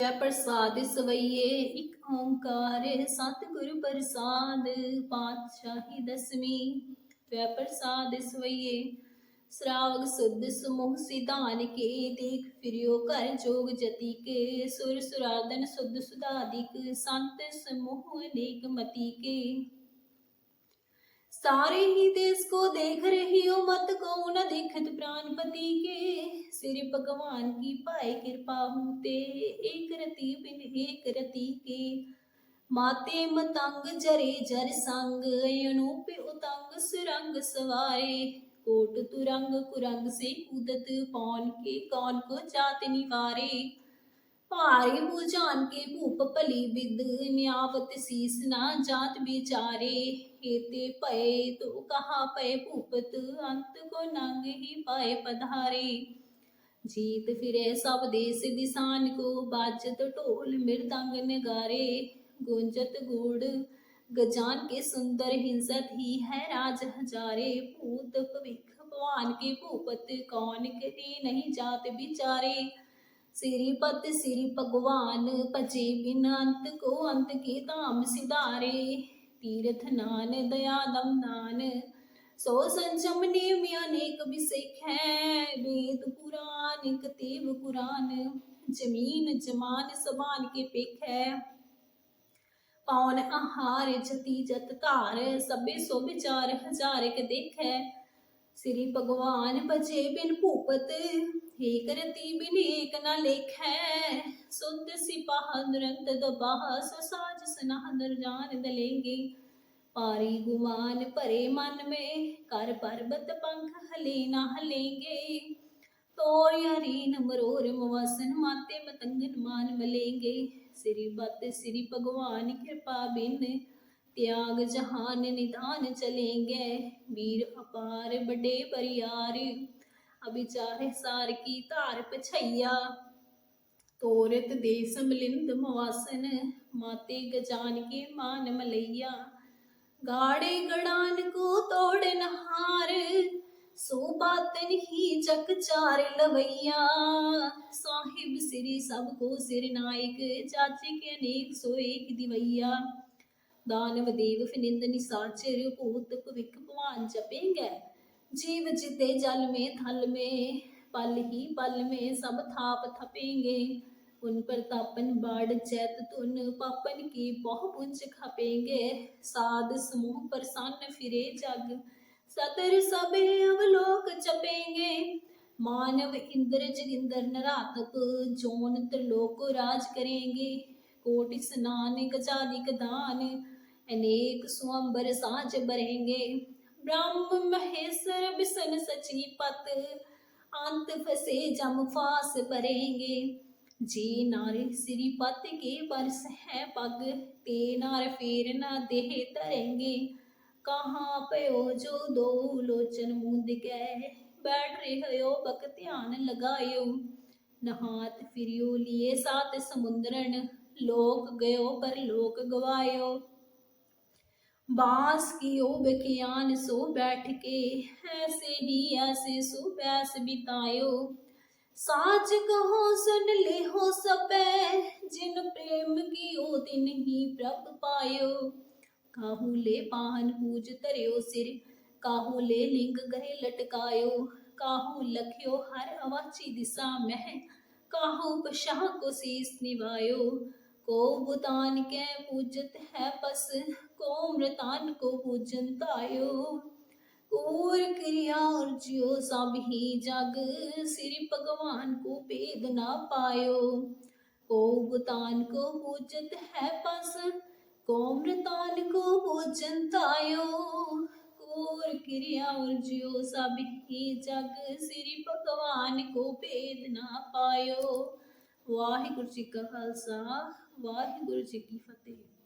ਜੈ ਪ੍ਰਸਾਦ ਸਵਈਏ, ਇੱਕ ਓੰਕਾਰ ਸਤਿਗੁਰ ਪ੍ਰਸਾਦ, ਪਾਤਸ਼ਾਹੀ ਦਸਵੀਂ। ਜੈ ਪ੍ਰਸਾਦ ਸਵਈਏ ਸਰਾਵਗ ਸੁਧ ਸਮੂਹ ਸਿਧਾਨ ਕੇ, ਦੇਖ ਫਿਰਿਓ ਕਰ ਜੋਗ ਜਤੀ ਕੇ। ਸੁਰ ਸੁਰਾਦਨ ਸੁਧ ਸੁਧਾਦਿਕ, ਸੰਤ ਸਮੂਹ ਅਨੇਕ ਮਤੀ ਕੇ। सारे ही देश को देख रही हो मत को न देखत प्राणपति के। सिर भगवान की पाए कृपा होते, एक रति बिन एक रति के। माते मतंग जरे जर संग, अनूप उतंग सुरंग सवारे। कोट तुरंग कुरंग से कूदत पौन के, कौन को जात निवारे। पारे भुजान के भूप पली बिद, न्यावत शीस ना जात बेचारे। खेते पए तो कहा पए भूपत? अंत को नंग ही पाए पधारे। जीत फिरे सब देश दिशान को, बाजत ढोल मृदंग नगारे। गुंजत गुड़ गजान के सुंदर हिंसत ही है राज हजारे। भूत भविख भगवान के भूपत, कौन करे नहीं जात बिचारे। श्री पत श्री भगवान पचे बिना अंत को, अंत के धाम सिधारे। तीर्थ नान दया दम दान सो संचम नेम अनेक विसेख है वेद पुराण कतेव पुराण जमीन जमान समान के पेख है पौन आहार जति जत धार सबे सो विचार हजार के देख है श्री भगवान भजे बिन भूपत एक रति बिन एक न लेखै सुध सिपाह दुरंत दबाह ससाज सनाह दर जान दलेंगे पारी गुमान भरे मन में कर पर्वत पंख हले न हलेंगे तोर हरीन मरोर मवासन माते मतंगन मान मलेंगे श्री बत श्री भगवान कृपा बिन त्याग जहान निधान चलेंगे वीर अपार बड़े बरियार अभिचार सार की धार पछैया ਤੋਰਤ ਦੇ ਸਮਲਿੰਦ ਮਵਾਸਨ, ਮਾਤੇ ਗਜਾਨ ਕੇ ਮਾਨ ਮਲਈਆ। ਗਾੜੇ ਗੜਾਨ ਕੋ ਤੋੜਨ ਹਾਰ ਸੋ ਬਾਤਨ ਹੀ ਜਗ ਚਾਰ ਲਵਈਆ। ਸਾਹਿਬ ਸ੍ਰੀ ਸਭ ਕੋ ਸਿਰ ਨਾਇਕ ਚਾਚੇ ਕੇ ਅਨੇਕ ਸੋ ਏਕ ਦਿਵਈਆ। ਦਾਨਵ ਦੇਵ ਫਨਿੰਦ ਨਿਸਾਚਰ, ਭੂਤ ਭਵਿਕ ਭਵਾਨ ਜਪੇਂਗੇ। ਜੀਵ ਜਿਤੇ ਜਲ ਮੇ ਥਲ ਮੇ पल ही पल में सब थाप थपेंगे। उन पर तापन बाढ़ चैत तुन पापन की बहु पुंज खपेंगे। साध समूह प्रसन्न फिरे जग, सतर सबे अवलोक जपेंगे। मानव इंद्र जगिंदर नरातक जोन त्रिलोक राज करेंगे। कोटि स्नान गजादिक दान, अनेक स्वंबर साज बरेंगे। ब्रह्म महेश्वर बिसन सची पत अंत फसे जम फास भरेंगे जी नार श्री पत के बरस है पग ते नार फेर न देह धरेंगे कहाँ पयो जो दो लोचन मुंद गए बैठ रहे हो बक ध्यान लगायो नहात फिरियो लिए सात समुद्रन लोक गयो पर लोक गवायो बाँस की ओ बखियान सो बैठ के ऐसे ही ऐसे सो बैस बितायो। साच कहो सुन ले हो सबे जिन प्रेम की ओ दिन ही प्रभ पायो। काहू ले पाहन पूज तरियो सिर, काहू ले लिंग गहे लटकायो। काहू लख्यो हर अवाची दिशा में काहू बशाह को शीस निभायो। को भूतान के पूजत है पस को मृतान को पूजन तायो कूर क्रिया और जियो सब ही जग श्री भगवान को भेद ना पायो को भूतान को पूजत है पस को मृतान को पूजन तायो कूर क्रिया और जियो सब ही जग श्री भगवान को भेद ना पायो वाहिगुरु जी का खालसा ਵਾਹਿਗੁਰੂ ਜੀ ਕੀ ਫਤਿਹ।